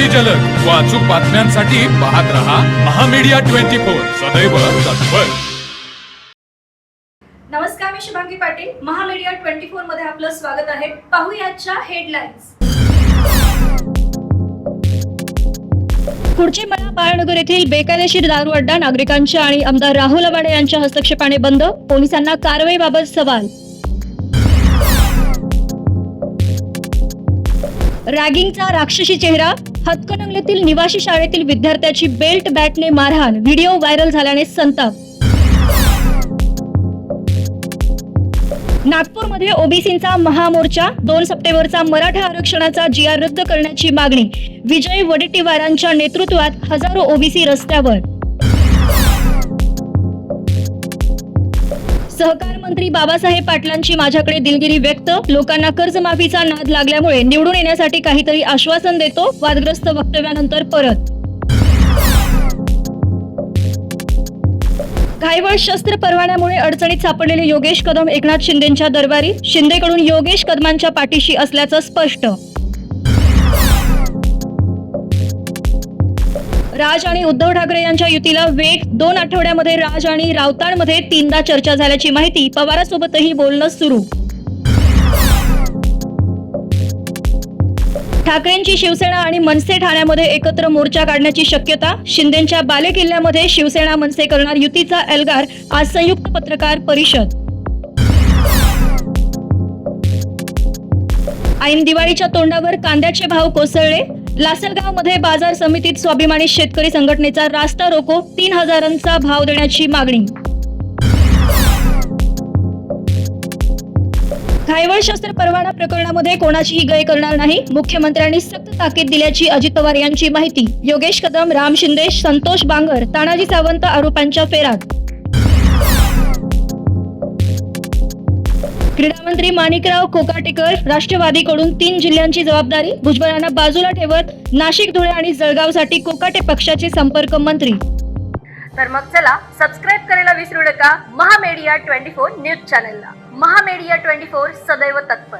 अति जलद. व अचूक बातम्यांसाठी पाहत रहा महामीडिया ट्वेंटी फोर. सदैव तत्पर. नमस्कार मी शुभांगी पाटील. महामीडिया ट्वेंटी फोरमध्ये आपलं स्वागत आहे. पाहूयाच्या हेडलाईन्स. पुढचे मला बाळनगर येथील बेकायदेशीर दारू अड्डा नागरिकांच्या आणि आमदार राहुल अवाडे यांच्या हस्तक्षेपाने बंद. पोलिसांना कारवाईबाबत सवाल. रॅगिंगचा राक्षसी चेहरा हातकणंगलेतील निवासी शाळेतील विद्यार्थ्याची बेल्ट बॅटने मारहाण व्हिडिओ व्हायरल झाल्याने संताप. नागपूरमध्ये ओबीसींचा महामोर्चा दोन सप्टेंबरचा मराठा आरक्षणाचा जी आर रद्द करण्याची मागणी. विजय वडेट्टीवारांच्या नेतृत्वात हजारो ओबीसी रस्त्यावर. सहकार मंत्री बाबासाहेब पाटलांची माझ्याकडे दिलगिरी व्यक्त. लोकांना कर्जमाफीचा नाद लागल्यामुळे निवडून येण्यासाठी काहीतरी आश्वासन देतो वादग्रस्त वक्तव्यानंतर परत. घायवळ शस्त्र परवान्यामुळे अडचणीत सापडलेले योगेश कदम एकनाथ शिंदेच्या दरबारी शिंदेकडून योगेश कदमांच्या पाठीशी असल्याचं स्पष्ट. राज आणि उद्धव ठाकरे यांच्या युतीला वेग दोन आठवड्यामध्ये राज आणि रावतांमध्ये तीनदा चर्चा झाल्याची माहिती पवारासोबतही बोलणं सुरू. ठाकरेंची शिवसेना आणि मनसे ठाण्यामध्ये एकत्र मोर्चा काढण्याची शक्यता शिंदेच्या बालेकिल्ल्यामध्ये शिवसेना मनसे करणार युतीचा एल्गार आज संयुक्त पत्रकार परिषद. ऐन दिवाळीच्या तोंडावर कांद्याचे भाव कोसळले लासलगावमध्ये बाजार समितीत स्वाभिमानी शेतकरी संघटनेचा रास्ता रोको तीन हजारांचा भाव देण्याची मागणी. घायवळ शस्त्र परवाना प्रकरणामध्ये कोणाचीही गय करणार नाही. मुख्यमंत्र्यांनी सक्त ताकीद दिल्याची अजित पवार यांची माहिती. योगेश कदम राम शिंदे संतोष बांगर तानाजी सावंत आरोपांच्या फेरात क्रीडा मंत्री माणिकराव कोकाटेकर राष्ट्रवादीकडून तीन जिल्ह्यांची जबाबदारी भुजबळांना बाजूला ठेवत नाशिक धुळे आणि जळगावसाठी कोकाटे पक्षाचे संपर्क मंत्री. तर मग चला सबस्क्राईब करायला विसरू नका. महामेडिया ट्वेंटी फोर न्यूज चॅनलला. महामेडिया ट्वेंटी फोर सदैव तत्पर.